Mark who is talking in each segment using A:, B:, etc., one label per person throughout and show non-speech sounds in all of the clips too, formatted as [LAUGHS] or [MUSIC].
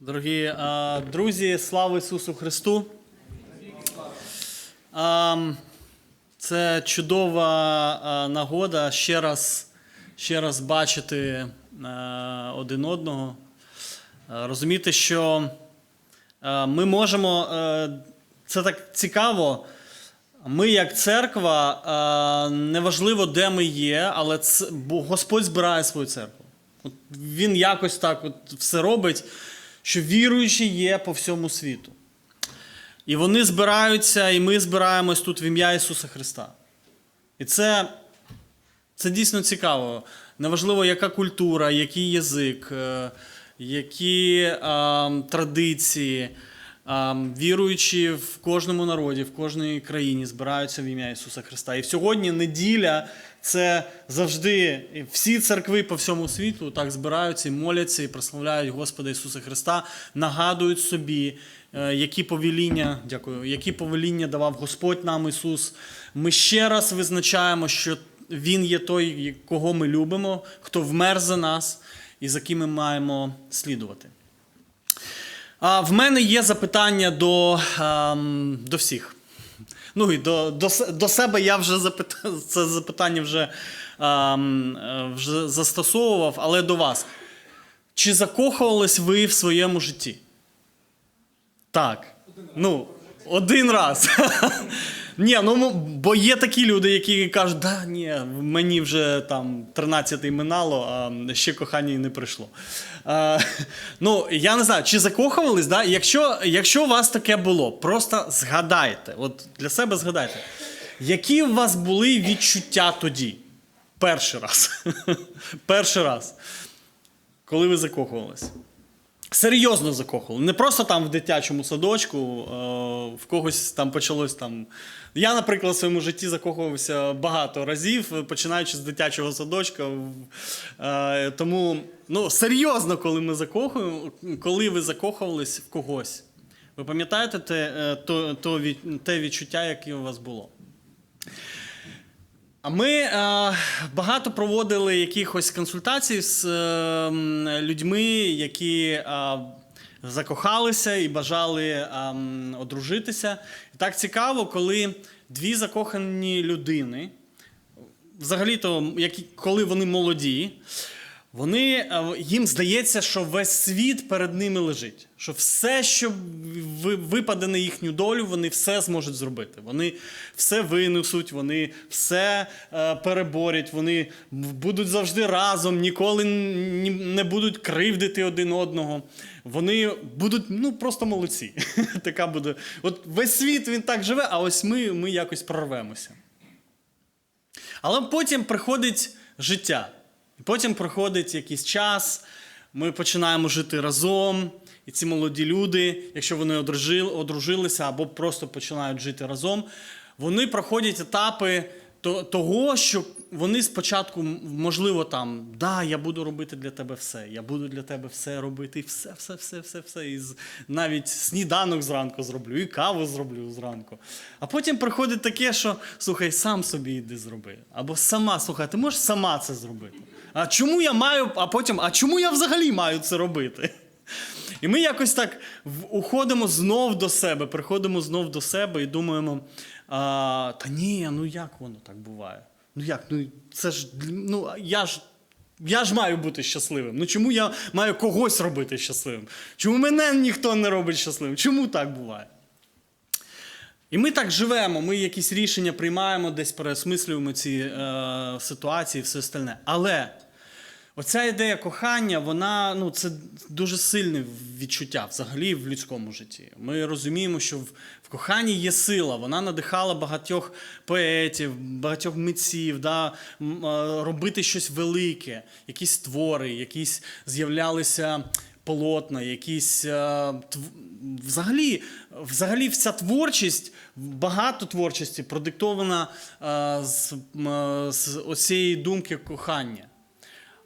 A: Дорогі е, друзі, слава Ісусу Христу! Ем, Це чудова е, нагода ще раз, ще раз бачити е, один одного, розуміти, що е, ми можемо, е, це так цікаво. Ми, як церква, е, неважливо, де ми є, але це, бо Господь збирає свою церкву. От Він якось так от все робить, що віруючі є по всьому світу. І вони збираються, і ми збираємось тут в ім'я Ісуса Христа. І це, це дійсно цікаво. Неважливо, яка культура, який язик, е, які е, традиції. А, Віруючі в кожному народі, в кожній країні збираються в ім'я Ісуса Христа. І сьогодні неділя це завжди всі церкви по всьому світу так збираються і моляться і прославляють Господа Ісуса Христа, нагадують собі, е, які повеління, дякую, які повеління давав Господь нам Ісус. Ми ще раз визначаємо, що Він є той, кого ми любимо, хто вмер за нас і за ким ми маємо слідувати. В мене є запитання до, ем, до всіх. Ну і до, до, до себе я вже запит... [LAUGHS] це запитання вже, ем, вже застосовував, але до вас. Чи закохувались ви в своєму житті? Так. Ну, один раз. [LAUGHS] Ні, ну бо є такі люди, які кажуть, да, ні, мені вже там 13-й минало, а ще кохання і не прийшло. А, ну, я не знаю, чи закохувались, да? якщо, якщо у вас таке було, просто згадайте, от для себе згадайте, які у вас були відчуття тоді? Перший раз. [LAUGHS] Перший раз. Коли ви закохувались. Серйозно закохували. Не просто там в дитячому садочку, е, в когось там почалось там. Я, наприклад, в своєму житті закохувався багато разів, починаючи з дитячого садочка. Е, Тому ну, серйозно, коли ми закохуємо, коли ви закохувались в когось. Ви пам'ятаєте те, е, то, то те відчуття, яке у вас було? А ми е, багато проводили якихось консультацій з е, людьми, які е, закохалися і бажали е, одружитися. І так цікаво, коли дві закохані людини, взагалі-то, коли вони молоді, вони, е, їм здається, що весь світ перед ними лежить. Що все, що випаде на їхню долю, вони все зможуть зробити. Вони все винесуть, вони все е, переборять, вони будуть завжди разом, ніколи не будуть кривдити один одного. Вони будуть ну, просто молодці. [LAUGHS] така буде. От весь світ він так живе, а ось ми, ми якось прорвемося. Але потім приходить життя. І потім проходить якийсь час, ми починаємо жити разом. І ці молоді люди, якщо вони одружили, одружилися або просто починають жити разом, вони проходять етапи того, що вони спочатку, можливо, там, да, я буду робити для тебе все, я буду для тебе все робити, все, все, все, все, все. І навіть сніданок зранку зроблю, і каву зроблю зранку. А потім приходить таке, що слухай, сам собі йди зроби. Або сама, слухай, ти можеш сама це зробити. А чому я маю, а потім, а чому я взагалі маю це робити? [LAUGHS] І ми якось так уходимо знов до себе, приходимо знов до себе і думаємо: а, та ні, ну як воно так буває? Ну як? Ну це ж ну я ж. Я ж маю бути щасливим. Ну чому я маю когось робити щасливим? Чому мене ніхто не робить щасливим? Чому так буває? І ми так живемо, ми якісь рішення приймаємо, десь переосмислюємо ці е, ситуації, все остальне. Але оця ідея кохання, вона ну, це дуже сильне відчуття взагалі в людському житті. Ми розуміємо, що в, в коханні є сила, вона надихала багатьох поетів, багатьох митців, да, робити щось велике, якісь твори, якісь з'являлися полотна, якісь е, тв- взагалі, взагалі вся творчість, багато творчості продиктована е, з, е, з оцієї думки кохання.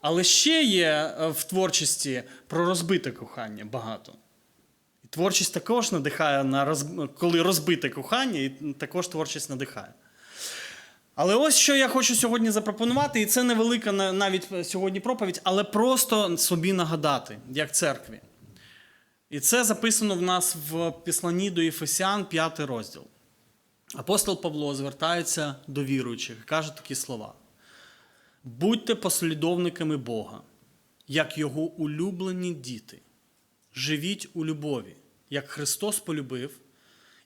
A: Але ще є е, в творчості про розбите кохання багато. І творчість також надихає на роз... коли розбите кохання, і також творчість надихає. Але ось що я хочу сьогодні запропонувати, і це невелика на- навіть сьогодні проповідь, але просто собі нагадати, як церкві. І це записано в нас в Післанні до Єфесян, 5 розділ. Апостол Павло звертається до віруючих і каже такі слова: будьте послідовниками Бога, як Його улюблені діти. Живіть у любові, як Христос полюбив,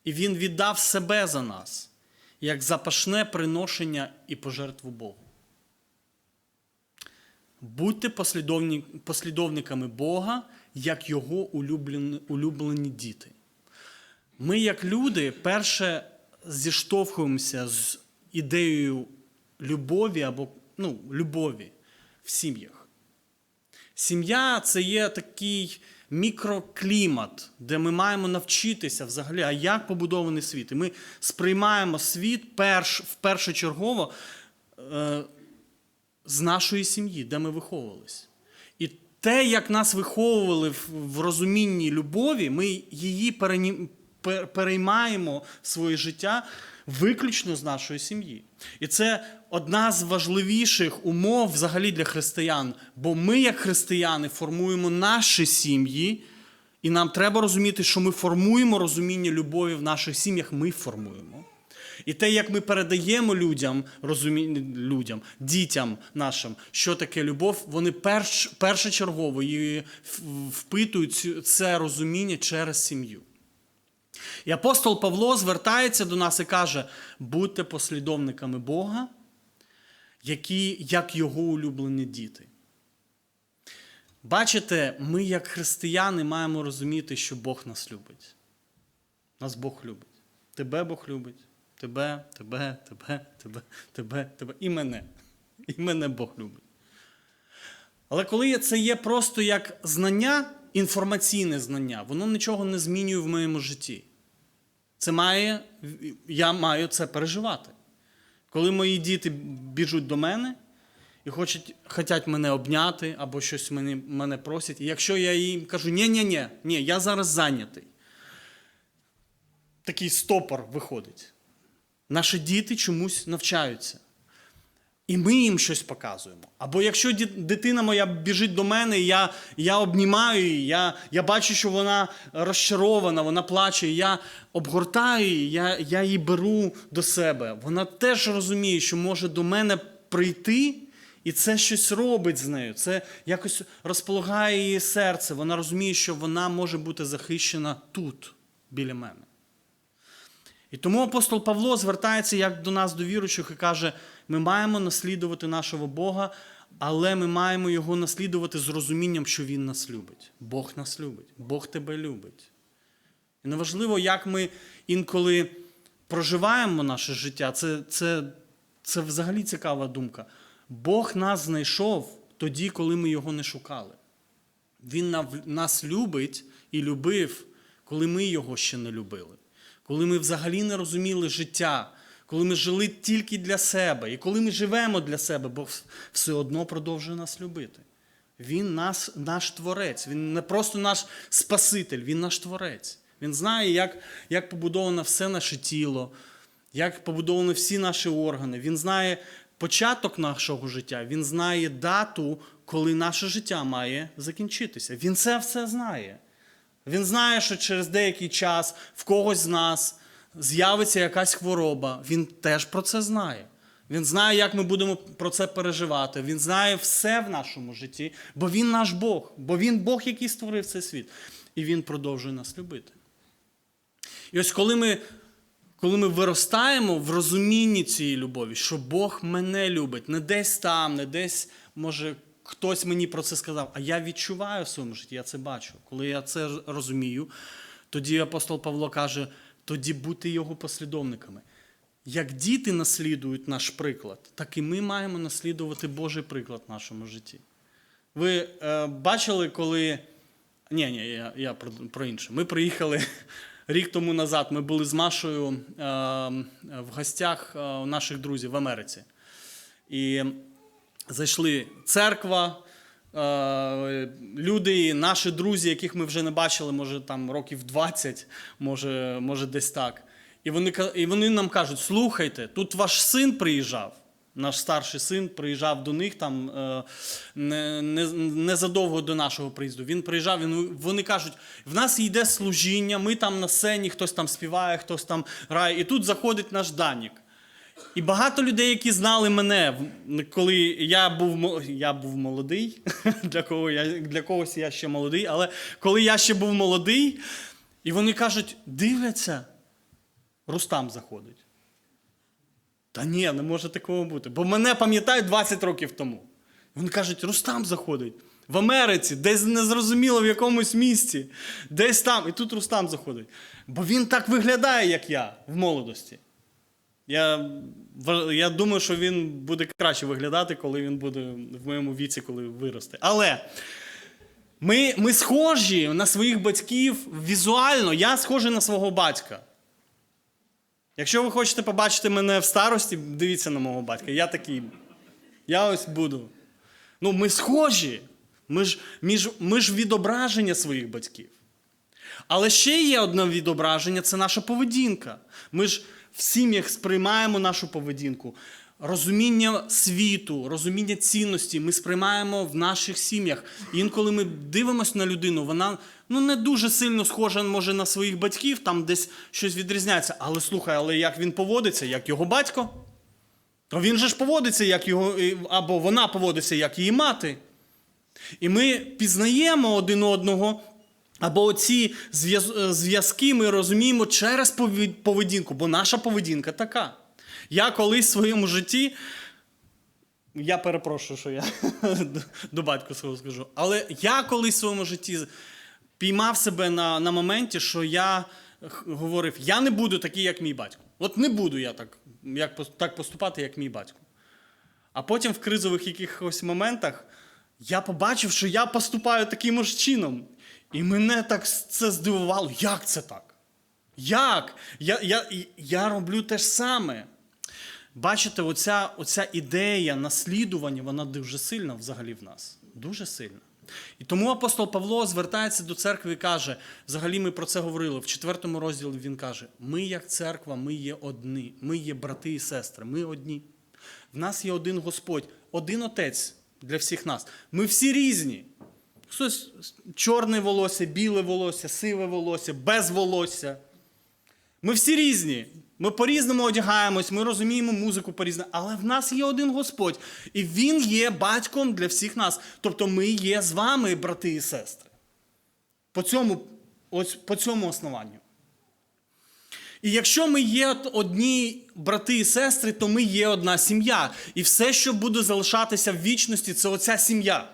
A: і Він віддав себе за нас, як запашне приношення і пожертву Богу. Будьте послідовниками Бога, як Його улюблені, улюблені діти. Ми, як люди, перше зіштовхуємося з ідеєю любові або ну, любові в сім'ях. Сім'я це є такий мікроклімат, де ми маємо навчитися взагалі, а як побудований світ. І ми сприймаємо світ перш, впершочергово е, з нашої сім'ї, де ми виховувалися. І те, як нас виховували в, в розумінні любові, ми її переймаємо в своє життя виключно з нашої сім'ї. І це одна з важливіших умов взагалі для християн. Бо ми, як християни, формуємо наші сім'ї, і нам треба розуміти, що ми формуємо розуміння любові в наших сім'ях, ми формуємо. І те, як ми передаємо людям, розумі... людям, дітям нашим, що таке любов, вони перш... першочергово її впитують це розуміння через сім'ю. І апостол Павло звертається до нас і каже: будьте послідовниками Бога, які, як його улюблені діти. Бачите, ми, як християни, маємо розуміти, що Бог нас любить. Нас Бог любить. Тебе Бог любить. Тебе, тебе, тебе, тебе, тебе, тебе. І мене. І мене Бог любить. Але коли це є просто як знання, інформаційне знання, воно нічого не змінює в моєму житті. Це має, я маю це переживати. Коли мої діти біжуть до мене і хочуть, хочуть мене обняти або щось мене, мене просять, і якщо я їм кажу, ні ні ні ні я зараз зайнятий. Такий стопор виходить. Наші діти чомусь навчаються. І ми їм щось показуємо. Або якщо дитина моя біжить до мене, і я, я обнімаю її, я, я бачу, що вона розчарована, вона плаче, я обгортаю її, я, я її беру до себе. Вона теж розуміє, що може до мене прийти, і це щось робить з нею. Це якось розполагає її серце. Вона розуміє, що вона може бути захищена тут, біля мене. І тому апостол Павло звертається як до нас, до віруючих, і каже: ми маємо наслідувати нашого Бога, але ми маємо його наслідувати з розумінням, що Він нас любить. Бог нас любить, Бог тебе любить. І неважливо, як ми інколи проживаємо наше життя, це, це, це взагалі цікава думка. Бог нас знайшов тоді, коли ми його не шукали. Він нас любить і любив, коли ми його ще не любили, коли ми взагалі не розуміли життя, коли ми жили тільки для себе, і коли ми живемо для себе, Бог все одно продовжує нас любити. Він нас, наш творець, він не просто наш Спаситель, він наш творець. Він знає, як, як побудовано все наше тіло, як побудовані всі наші органи. Він знає початок нашого життя, він знає дату, коли наше життя має закінчитися. Він це все знає. Він знає, що через деякий час в когось з нас з'явиться якась хвороба. Він теж про це знає. Він знає, як ми будемо про це переживати. Він знає все в нашому житті, бо він наш Бог, бо він Бог, який створив цей світ. І він продовжує нас любити. І ось коли ми, коли ми виростаємо в розумінні цієї любові, що Бог мене любить, не десь там, не десь, може, хтось мені про це сказав, а я відчуваю в своєму житті, я це бачу. Коли я це розумію, тоді апостол Павло каже: тоді будьте його послідовниками. Як діти наслідують наш приклад, так і ми маємо наслідувати Божий приклад в нашому житті. Ви е, бачили, коли. Ні, ні, я, я про, про інше. Ми приїхали [LAUGHS] рік тому назад. Ми були з Машою е, в гостях е, у наших друзів в Америці. І зайшли церква, люди, наші друзі, яких ми вже не бачили, може там років 20, може, може десь так. І вони, і вони нам кажуть: слухайте, тут ваш син приїжджав. Наш старший син приїжджав до них там е, не, не, незадовго до нашого приїзду. Він приїжджав, він, вони кажуть: в нас йде служіння, ми там на сцені, хтось там співає, хтось там грає. І тут заходить наш Данік. І багато людей, які знали мене, коли я був, я був молодий, [LAUGHS] для, кого я, для когось я ще молодий, але коли я ще був молодий, і вони кажуть, дивляться, Рустам заходить. Та ні, не може такого бути. Бо мене пам'ятають 20 років тому. Вони кажуть, Рустам заходить. В Америці, десь незрозуміло в якомусь місці, десь там. І тут Рустам заходить. Бо він так виглядає, як я в молодості. Я, я думаю, що він буде краще виглядати, коли він буде в моєму віці, коли виросте. Але ми, ми схожі на своїх батьків візуально. Я схожий на свого батька. Якщо ви хочете побачити мене в старості, дивіться на мого батька. Я такий. Я ось буду. Ну, ми схожі. Ми ж, між, ми ж відображення своїх батьків. Але ще є одне відображення це наша поведінка. Ми ж в сім'ях сприймаємо нашу поведінку. Розуміння світу, розуміння цінності ми сприймаємо в наших сім'ях. І інколи ми дивимося на людину, вона ну, не дуже сильно схожа, може, на своїх батьків, там десь щось відрізняється. Але слухай, але як він поводиться, як його батько? То він же ж поводиться, як його, або вона поводиться, як її мати. І ми пізнаємо один одного, або ці е, зв'язки ми розуміємо через поведінку, бо наша поведінка така. Я колись в своєму житті. Я перепрошую, що я [LAUGHS] до батька свого скажу. Але я колись в своєму житті піймав себе на, на моменті, що я говорив: я не буду такий, як мій батько. От не буду я так, як, так поступати, як мій батько. А потім в кризових якихось моментах я побачив, що я поступаю таким ж чином. І мене так це здивувало. Як це так? Як? Я, я, я роблю те ж саме. Бачите, оця, оця ідея наслідування, вона дуже сильна взагалі в нас. Дуже сильна. І тому апостол Павло звертається до церкви і каже: взагалі ми про це говорили. В четвертому розділі він каже: ми, як церква, ми є одні, ми є брати і сестри, ми одні. В нас є один Господь, один Отець для всіх нас. Ми всі різні. Хтось чорне волосся, біле волосся, сиве волосся, без волосся. Ми всі різні. Ми по-різному одягаємось, ми розуміємо музику по-різному, але в нас є один Господь, і Він є батьком для всіх нас. Тобто ми є з вами, брати і сестри. По цьому, ось, по цьому основанню. І якщо ми є одні брати і сестри, то ми є одна сім'я. І все, що буде залишатися в вічності, це оця сім'я.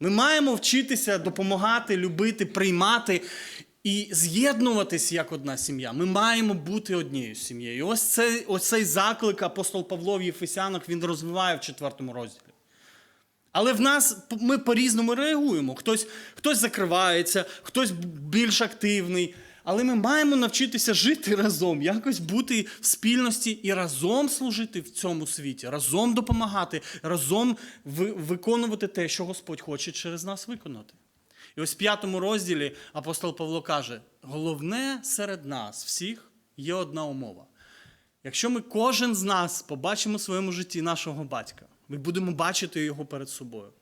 A: Ми маємо вчитися допомагати, любити, приймати і з'єднуватись як одна сім'я. Ми маємо бути однією сім'єю. Ось цей, ось цей заклик апостол Павло в Єфесянах він розвиває в четвертому розділі. Але в нас ми по-різному реагуємо. Хтось, хтось закривається, хтось більш активний. Але ми маємо навчитися жити разом, якось бути в спільності і разом служити в цьому світі, разом допомагати, разом виконувати те, що Господь хоче через нас виконати. І ось в п'ятому розділі апостол Павло каже: головне серед нас всіх є одна умова. Якщо ми кожен з нас побачимо в своєму житті нашого батька, ми будемо бачити його перед собою.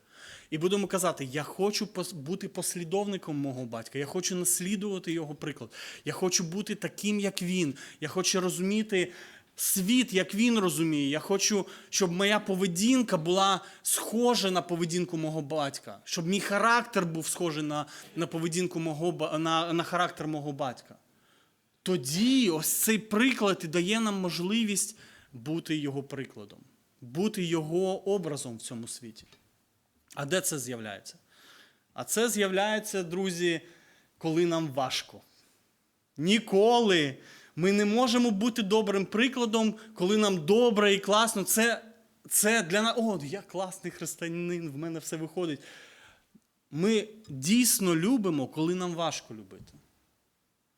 A: І будемо казати: я хочу бути послідовником мого батька, я хочу наслідувати його приклад. Я хочу бути таким, як він. Я хочу розуміти світ, як він розуміє. Я хочу, щоб моя поведінка була схожа на поведінку мого батька, щоб мій характер був схожий на, на поведінку мого на, на характер мого батька тоді ось цей приклад і дає нам можливість бути його прикладом, бути його образом в цьому світі. А де це з'являється? А це з'являється, друзі, коли нам важко. Ніколи ми не можемо бути добрим прикладом, коли нам добре і класно. Це, це для нас. О, я класний християнин, в мене все виходить. Ми дійсно любимо, коли нам важко любити.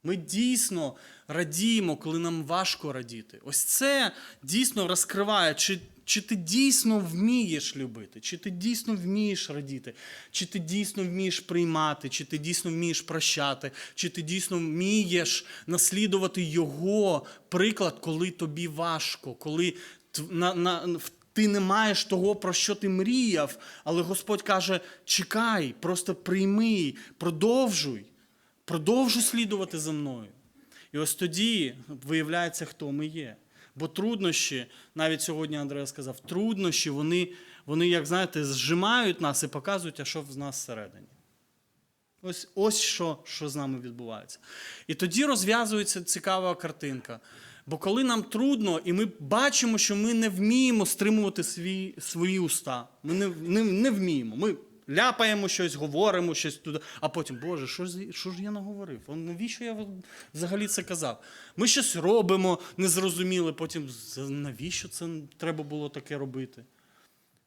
A: Ми дійсно радіємо, коли нам важко радіти. Ось це дійсно розкриває, чи, чи ти дійсно вмієш любити, чи ти дійсно вмієш радіти, чи ти дійсно вмієш приймати, чи ти дійсно вмієш прощати, чи ти дійсно вмієш наслідувати його приклад, коли тобі важко, коли на, на, ти не маєш того, про що ти мріяв, але Господь каже: чекай, просто прийми, продовжуй, продовжуй слідувати за мною. І ось тоді виявляється, хто ми є. Бо труднощі, навіть сьогодні Андрея сказав, труднощі, вони, вони, як знаєте, зжимають нас і показують, а що в нас всередині. Ось, ось що, що з нами відбувається. І тоді розв'язується цікава картинка. Бо коли нам трудно, і ми бачимо, що ми не вміємо стримувати свої, свої уста, ми не, не, не вміємо. Ми ляпаємо щось, говоримо щось туди, а потім, Боже, що ж, що ж я наговорив? Навіщо я взагалі це казав? Ми щось робимо незрозуміле, потім навіщо це треба було таке робити?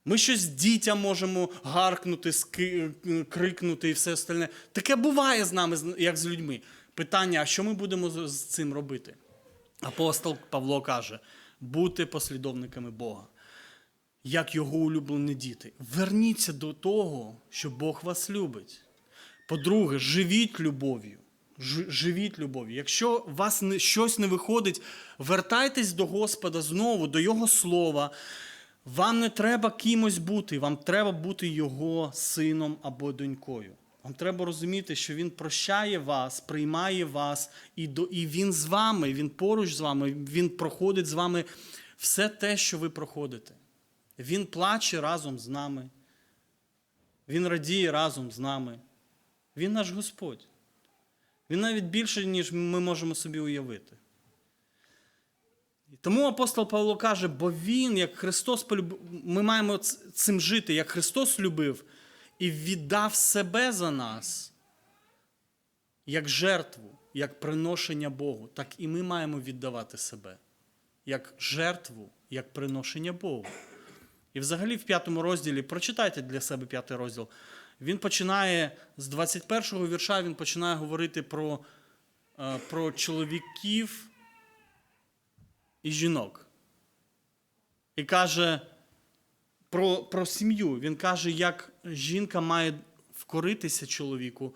A: Ми щось дітям можемо гаркнути, ски- крикнути і все остальне. Таке буває з нами, як з людьми. Питання: а що ми будемо з цим робити? Апостол Павло каже: бути послідовниками Бога, як його улюблені діти. Верніться до того, що Бог вас любить. По-друге, живіть любов'ю. Живіть любов'ю. Якщо у вас щось не виходить, вертайтесь до Господа знову, до Його слова. Вам не треба кимось бути, вам треба бути Його сином або донькою. Вам треба розуміти, що Він прощає вас, приймає вас, і, до, і Він з вами, Він поруч з вами, Він проходить з вами все те, що ви проходите. Він плаче разом з нами. Він радіє разом з нами. Він наш Господь. Він навіть більше, ніж ми можемо собі уявити. Тому апостол Павло каже, бо він, як Христос ми маємо цим жити, як Христос любив і віддав себе за нас, як жертву, як приношення Богу, так і ми маємо віддавати себе, як жертву, як приношення Богу. І взагалі в п'ятому розділі, прочитайте для себе п'ятий розділ. Він починає з 21-го вірша, він починає говорити про, е, про чоловіків і жінок. І каже про, про сім'ю. Він каже, як жінка має вкоритися чоловіку.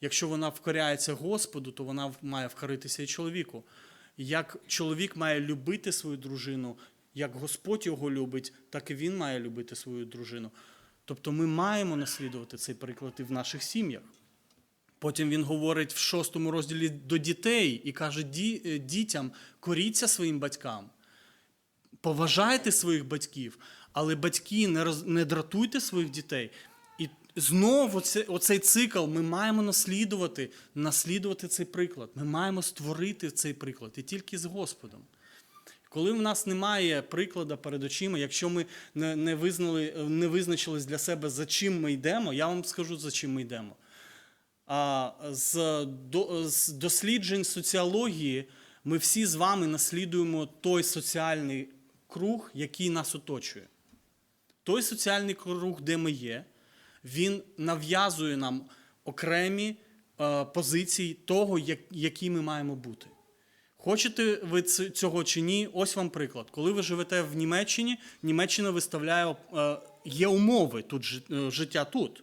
A: Якщо вона вкоряється Господу, то вона має вкоритися і чоловіку. Як чоловік має любити свою дружину, як Господь його любить, так і він має любити свою дружину. Тобто ми маємо наслідувати цей приклад і в наших сім'ях. Потім він говорить в шостому розділі до дітей і каже: е, дітям коріться своїм батькам, поважайте своїх батьків, але батьки не, роз, не дратуйте своїх дітей. І знову оце, оцей цикл ми маємо наслідувати, наслідувати цей приклад. Ми маємо створити цей приклад і тільки з Господом. Коли в нас немає прикладу перед очима, якщо ми не, не, визнали, не визначились для себе, за чим ми йдемо, я вам скажу, за чим ми йдемо. А з, до, з досліджень соціології ми всі з вами наслідуємо той соціальний круг, який нас оточує. Той соціальний круг, де ми є, він нав'язує нам окремі е, позиції того, як, які ми маємо бути. Хочете ви цього чи ні? Ось вам приклад. Коли ви живете в Німеччині, Німеччина виставляє е, є умови тут е, життя тут.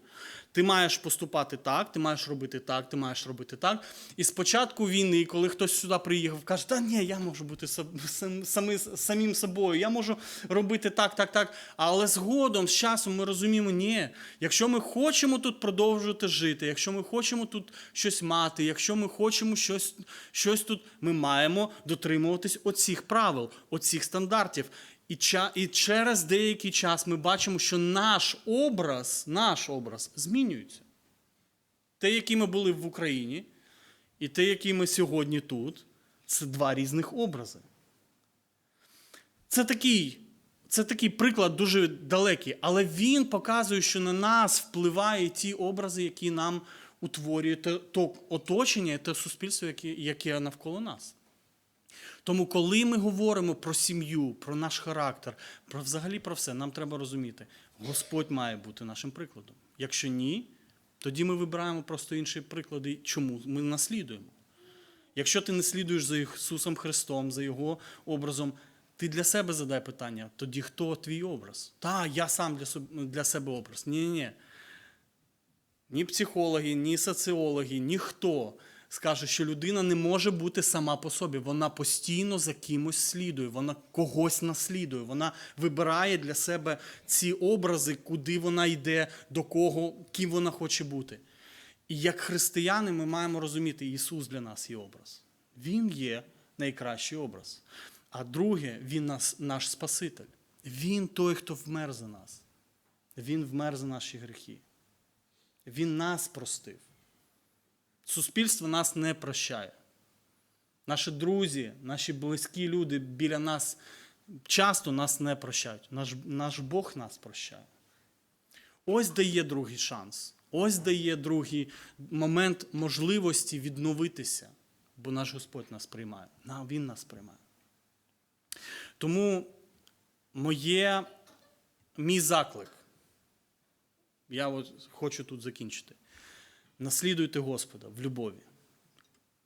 A: Ти маєш поступати так, ти маєш робити так, ти маєш робити так. І з початку війни, коли хтось сюди приїхав, каже, та ні, я можу бути сам- сам- самі- самим собою, я можу робити так, так, так. Але згодом, з часом, ми розуміємо, ні, якщо ми хочемо тут продовжувати жити, якщо ми хочемо тут щось мати, якщо ми хочемо щось, щось тут, ми маємо дотримуватись оцих правил, оцих стандартів. І, ча, і через деякий час ми бачимо, що наш образ, наш образ змінюється. Те, який ми були в Україні, і те, який ми сьогодні тут, це два різних образи. Це такий, це такий приклад дуже далекий, але він показує, що на нас впливають ті образи, які нам утворює те, то оточення, те суспільство, яке, яке навколо нас. Тому, коли ми говоримо про сім'ю, про наш характер, про взагалі про все, нам треба розуміти, Господь має бути нашим прикладом. Якщо ні, тоді ми вибираємо просто інші приклади, чому ми наслідуємо. Якщо ти не слідуєш за Ісусом Христом, за Його образом, ти для себе задай питання: тоді хто твій образ? Та, я сам для, себе образ. Ні, ні, ні. Ні психологи, ні соціологи, ніхто скаже, що людина не може бути сама по собі. Вона постійно за кимось слідує, вона когось наслідує, вона вибирає для себе ці образи, куди вона йде, до кого, ким вона хоче бути. І як християни ми маємо розуміти, Ісус для нас є образ. Він є найкращий образ. А друге, Він нас, наш Спаситель. Він той, хто вмер за нас. Він вмер за наші гріхи. Він нас простив. Суспільство нас не прощає. Наші друзі, наші близькі люди біля нас часто нас не прощають. Наш, наш Бог нас прощає. Ось дає другий шанс. Ось дає другий момент можливості відновитися, бо наш Господь нас приймає. Він нас приймає. Тому моє, мій заклик, я от хочу тут закінчити. Наслідуйте Господа в любові.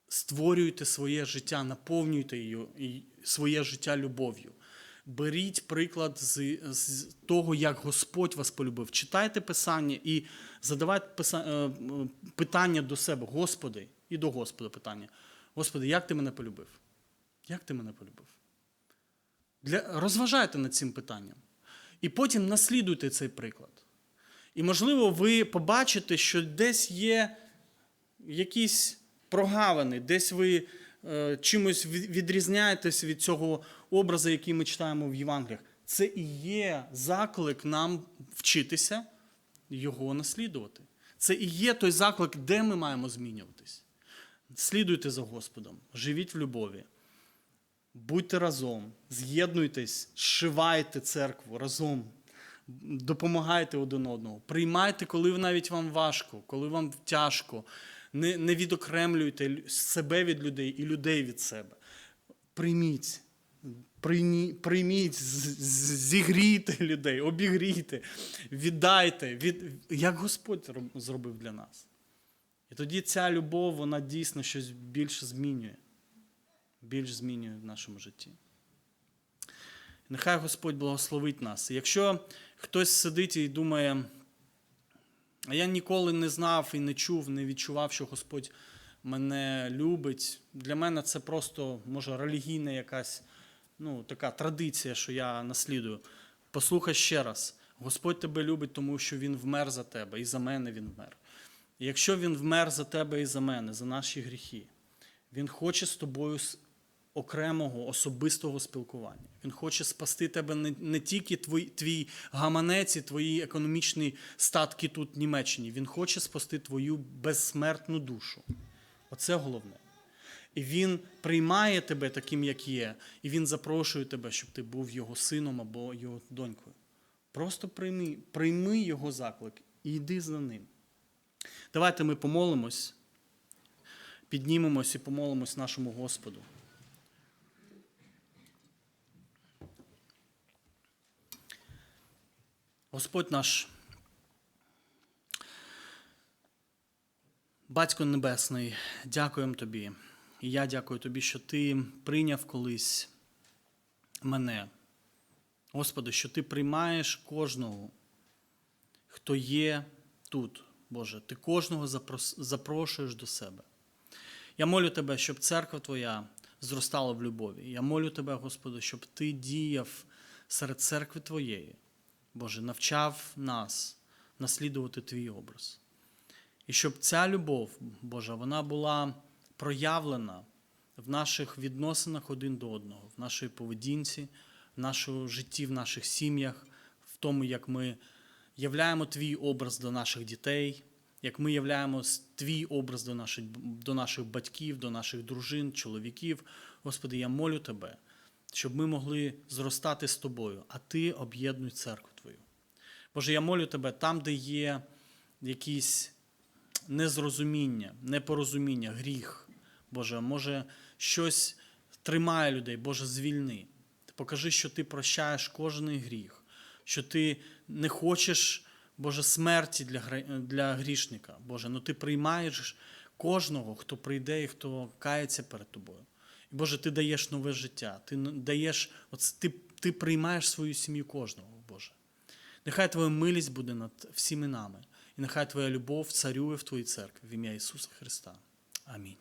A: Створюйте своє життя, наповнюйте її, своє життя любов'ю. Беріть приклад з, з того, як Господь вас полюбив. Читайте Писання і задавайте писа- е, питання до себе, Господи, і до Господа питання. Господи, як ти мене полюбив? Як ти мене полюбив? Для, розважайте над цим питанням. І потім наслідуйте цей приклад. І, можливо, ви побачите, що десь є якісь прогавини, десь ви е, чимось відрізняєтесь від цього образу, який ми читаємо в Євангеліях. Це і є заклик нам вчитися його наслідувати. Це і є той заклик, де ми маємо змінюватись. Слідуйте за Господом, живіть в любові. Будьте разом, з'єднуйтесь, зшивайте церкву разом, допомагайте один одному, приймайте, коли навіть вам важко, коли вам тяжко. Не, не відокремлюйте себе від людей і людей від себе. Прийміть, прийні, прийміть, зігрійте людей, обігрійте, віддайте, від, як Господь зробив для нас. І тоді ця любов, вона дійсно щось більше змінює більш змінює в нашому житті. Нехай Господь благословить нас. Якщо хтось сидить і думає, а я ніколи не знав і не чув, не відчував, що Господь мене любить. Для мене це просто, може, релігійна якась ну, така традиція, що я наслідую. Послухай ще раз: Господь тебе любить, тому що Він вмер за тебе, і за мене Він вмер. І якщо Він вмер за тебе і за мене, за наші гріхи, він хоче з тобою окремого особистого спілкування. Він хоче спасти тебе не, не тільки твій, твій гаманець і твої економічні статки тут в Німеччині. Він хоче спасти твою безсмертну душу. Оце головне. І він приймає тебе таким, як є, і він запрошує тебе, щоб ти був його сином або його донькою. Просто прийми, прийми його заклик і йди за ним. Давайте ми помолимось піднімемось і помолимось нашому Господу. Господь наш, Батько Небесний, дякуємо Тобі. І я дякую Тобі, що Ти прийняв колись мене. Господи, що Ти приймаєш кожного, хто є тут, Боже. Ти кожного запрошуєш до себе. Я молю Тебе, щоб церква Твоя зростала в любові. Я молю Тебе, Господи, щоб Ти діяв серед церкви Твоєї. Боже, навчав нас наслідувати Твій образ. І щоб ця любов, Божа, вона була проявлена в наших відносинах один до одного, в нашій поведінці, в нашому житті, в наших сім'ях, в тому, як ми являємо Твій образ до наших дітей, як ми являємо Твій образ до наших, до наших батьків, до наших дружин, чоловіків. Господи, я молю Тебе, щоб ми могли зростати з Тобою, а Ти об'єднуй церкву Твою. Боже, я молю Тебе там, де є якісь незрозуміння, непорозуміння, гріх. Боже, може, щось тримає людей, Боже, звільни. Покажи, що ти прощаєш кожен гріх, що ти не хочеш, Боже, смерті для, для грішника. Боже, ну ти приймаєш кожного, хто прийде і хто кається перед тобою. Боже, ти даєш нове життя, ти даєш, от, ти, ти приймаєш свою сім'ю кожного, Боже. Нехай Твоя милість буде над всіми нами, і нехай Твоя любов царює в Твоїй церкві в ім'я Ісуса Христа. Амінь.